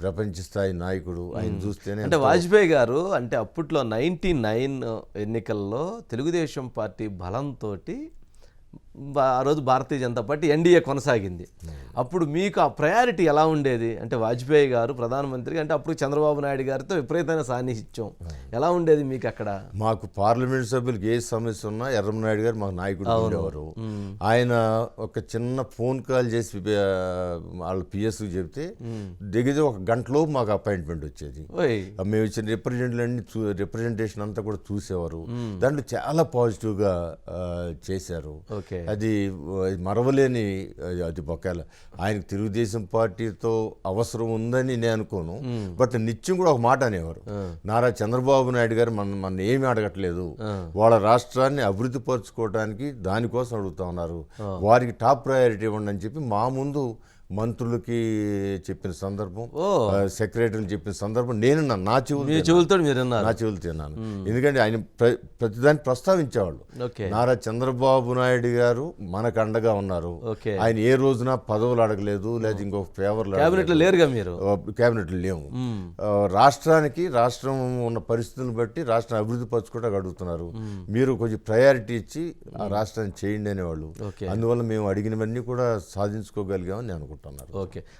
ప్రపంచ స్థాయి నాయకుడు ఆయన చూస్తేనే అంటే వాజ్పేయి గారు అంటే అప్పట్లో నైంటీ నైన్ ఎన్నికల్లో తెలుగుదేశం పార్టీ బలంతో ఆ రోజు భారతీయ జనతా పార్టీ ఎన్డీఏ కొనసాగింది. అప్పుడు మీకు ఆ ప్రయారిటీ ఎలా ఉండేది? అంటే వాజ్పేయి గారు ప్రధానమంత్రి అంటే అప్పుడు చంద్రబాబు నాయుడు గారితో విపరీతమైన సాన్నిహిత్యం. ఎలా ఉండేది మీకు అక్కడ? మాకు పార్లమెంట్ సభ్యులకు ఏ సమస్య ఉన్నా ఎర్రమనాయుడు గారు మాకు నాయకుడు ఉండేవారు. ఆయన ఒక చిన్న ఫోన్ కాల్ చేసి వాళ్ళ పిఎస్కి చెప్తే దిగితే ఒక గంటలోపు మాకు అపాయింట్మెంట్ వచ్చేది. మేము ఇచ్చిన రిప్రజెంట్లన్నీ చూ రిప్రజెంటేషన్ అంతా కూడా చూసేవారు. దాంట్లో చాలా పాజిటివ్గా చేశారు. అది మరవలేని అది ఒకవేళ ఆయనకు తెలుగుదేశం పార్టీతో అవసరం ఉందని నేను అనుకోను. బట్ నిత్యం కూడా ఒక మాట అనేవారు. నారా చంద్రబాబు నాయుడు గారు మన మన ఏమి అడగట్లేదు. వాళ్ళ రాష్ట్రాన్ని అభివృద్ధి పరచుకోవడానికి దానికోసం అడుగుతా ఉన్నారు. వారికి టాప్ ప్రయారిటీ ఇవ్వండి అని చెప్పి మా ముందు మంత్రులకి చెప్పిన సందర్భం సెక్రటరీలు చెప్పిన సందర్భం నేను నా- చెవులు చెవులతో మీరు నా చెవులు తిన్నాను. ఎందుకంటే ఆయన ప్ర- ప్రతిదాన్ని ప్రస్తావించేవాళ్ళు. నారా చంద్రబాబు నాయుడు గారు మనకు అండగా ఉన్నారు. ఆయన ఏ రోజున పదవులు అడగలేదు లేదా ఇంకొక ఫేవర్లు లేరుగా మీరు? క్యాబినెట్లు లేవు రాష్ట్రానికి రాష్ట్రం ఉన్న పరిస్థితులను బట్టి రాష్ట్రం అభివృద్ధి పరచుకోవడానికి అడుగుతున్నారు. మీరు కొంచెం ప్రయారిటీ ఇచ్చి ఆ రాష్ట్రాన్ని చేయండి అనేవాళ్ళు. అందువల్ల మేము అడిగినవన్నీ కూడా సాధించుకోగలిగామని నేను అనుకుంటున్నాను. అనుకుంటున్నారు. ఓకే.